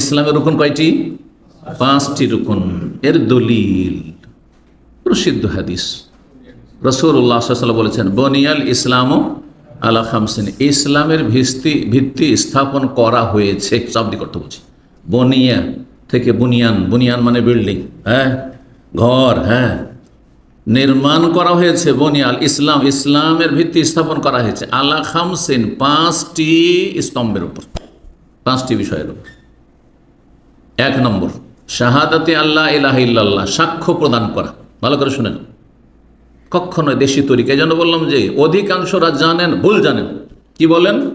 ইসলামের রুকন কয়টি? পাঁচটি রুকুন। এর দলিল, প্রসিদ্ধ হাদিস। রসুল্লাহ বলেছেন, বনিয়াল ইসলামও আলা খামসিন। ইসলামের ভিত্তি ভিত্তি স্থাপন করা হয়েছে। শাব্দিক অর্থ বলছি বনিয়া থেকে বুনিয়ান বুনিয়ান মানে বিল্ডিং হ্যাঁ? ঘর হ্যাঁ? নির্মাণ করা হয়েছে বনিয়াল ইসলাম। ইসলামের ভিত্তি স্থাপন করা হয়েছে। আলা খামসিন, পাঁচটি স্তম্ভের উপর, পাঁচটি বিষয়ের উপর। এক নম্বর, শাহাদাতে আল্লাহ ইলাহ ইল্লাল্লাহ সাক্ষ্য প্রদান করা। ভালো করে শুনেন। কখনো দেশি তরিকা যেন বললাম যে অধিকাংশরা জানেন, ভুল জানেন। কি বলেন?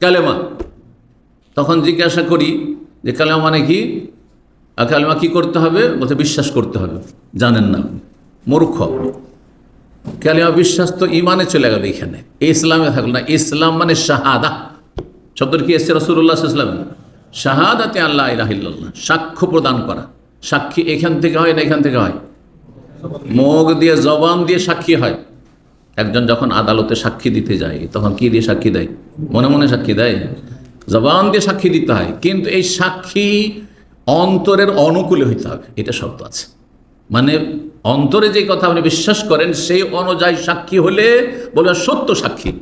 কালেমা। তখন জিজ্ঞাসা করি যে কালেমা মানে কি? আর কালেমা কি করতে হবে? বলতে বিশ্বাস করতে হবে। জানেন না আপনি। মূর্খ। আপনি কালেমা বিশ্বাস তো ইমানে চলে গেল এখানে। ইসলামে থাকল না। ইসলাম মানে শাহাদা। শব্দটি কি এসছে রসুল্লাহ ইসলাম শাহাদাতে আল্লাহ ইলাহিল্লাহ সাক্ষ্য প্রদান করা। সাক্ষী এখান থেকে হয় না এখান থেকে হয়? মুখ দিয়ে, জবান দিয়ে সাক্ষী হয়। একজন যখন আদালতে সাক্ষী দিতে যায়, তখন কি দিয়ে সাক্ষী দেয়? মনে মনে সাক্ষী দেয়। জবান দিয়ে সাক্ষী দিতে হয়, কিন্তু এই সাক্ষী অন্তরের অনুকূলে হইতে হবে, এটা শর্ত আছে। মানে অন্তরে যে কথা আপনি বিশ্বাস করেন, সেই অনুযায়ী সাক্ষী হলে বলবেন সত্য সাক্ষী।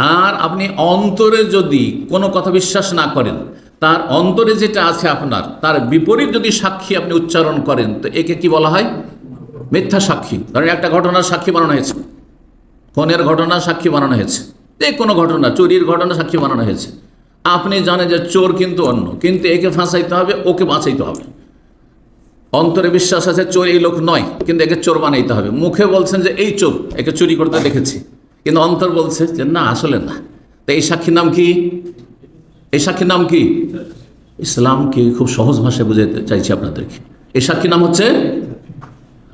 আর আপনি অন্তরে যদি কোনো কথা বিশ্বাস না করেন, তার অন্তরে যেটা আছে আপনার, তার বিপরীত যদি সাক্ষী আপনি উচ্চারণ করেন, তো একে কি বলা হয়? মিথ্যা সাক্ষী। ধরেন একটা ঘটনার সাক্ষী বানানো হয়েছে। ফোনের ঘটনা সাক্ষী বানানো হয়েছে। যে কোনো ঘটনা, চুরির ঘটনা সাক্ষী বানানো হয়েছে। আপনি জানেন যে চোর কিন্তু অন্য, কিন্তু একে ফাঁসাইতে হবে, ওকে বাঁচাইতে হবে। অন্তরে বিশ্বাস আছে চোর এই লোক নয়, কিন্তু একে চোর বানাইতে হবে। মুখে বলছেন যে এই চোর, একে চুরি করতে দেখেছি। কিন্তু অন্তর বলছে যে, না, আসলে না। তো এই সাক্ষীর নাম কি? এই সাক্ষীর নাম কি? ইসলামকে খুব সহজ ভাষায় বুঝাতে চাইছি আপনাদেরকে। এই সাক্ষীর নাম হচ্ছে?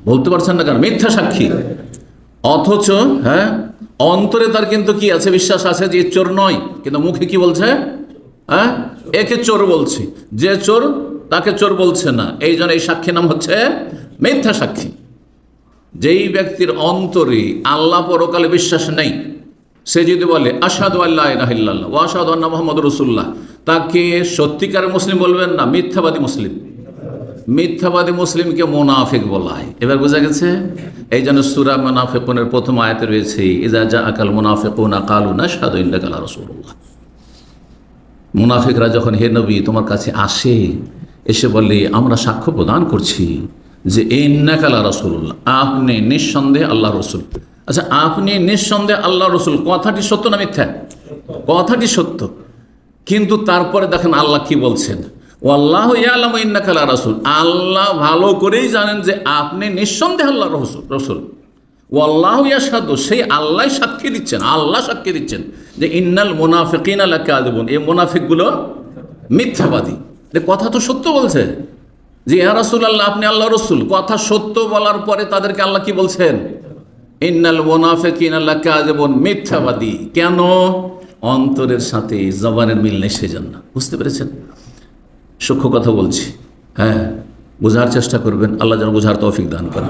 বলতে পারছেন না কেন? মিথ্যা সাক্ষী। অথচ হ্যাঁ অন্তরে তার কিন্তু কি আছে? বিশ্বাস আছে যে চোর নয়। কিন্তু মুখে কি বলছে? হ্যাঁ একে চোর বলছে। যে চোর, তাকে চোর বলছে না। এই জন্য এই সাক্ষীর নাম হচ্ছে মিথ্যা সাক্ষী। যেই ব্যক্তির অন্তরে আল্লাহ পরকালে বিশ্বাস নেই, সে যদি বলে আসাদু আল্লাহ ও আসাদু মোহাম্মদ রসুল্লাহ তাকে সত্যিকার মুসলিম বলবেন না, মিথ্যাবাদী মুসলিম। মিথ্যাবাদী মুসলিমকে মোনাফেক বলা হয়। এবার বোঝা গেছে, এই জন্য সুরা মোনাফেকনের প্রথম আয়াতে রয়েছে ইজা যা আকাল মোনাফেকুন আকালু না সাদু ইন্দাকালা রসুল্লাহ মুনাফিকরা যখন, হে নবী, তোমার কাছে আসে, এসে বলে, আমরা সাক্ষ্য প্রদান করছি যে এই নাকালা রসুল্লাহ আপনি নিঃসন্দেহে আল্লাহ রসুল। আচ্ছা আপনি নিঃসন্দেহে আল্লাহ রসুল। কথাটি সত্য না মিথ্যা? কথাটি সত্য। কিন্তু তারপরে দেখেন আল্লাহ কি বলছেন? ও আল্লাহ ইয়ালাম ইন্নাকালা রসুল। আল্লাহ ভালো করেই জানেন যে আপনি নিঃসন্দেহে আল্লাহ রসুল রসুল। ও আল্লাহ ইয়াসাদু সেই আল্লাহ সাক্ষী দিচ্ছেন, আল্লাহ সাক্ষী দিচ্ছেন যে ইন্নাল মোনাফিকিন আল্লাহ কাদেবন এই মোনাফিকগুলো মিথ্যাবাদী। কথা তো সত্য বলছে। যে, ইয়া রসুল আল্লাহ আপনি আল্লাহ রসুল। কথা সত্য বলার পরে তাদেরকে আল্লাহ কি বলছেন? ইন্নাল মোনাফিকিন আল্লাহ কাদেবন মিথ্যাবাদী। কেন? অন্তরের সাথে জবানের মিল নেই সেজন্য বুঝতে পেরেছেন? সূক্ষ্ম কথা বলছি। হ্যাঁ বোঝার চেষ্টা করবেন। আল্লাহ যেন বোঝার তৌফিক দান করেন।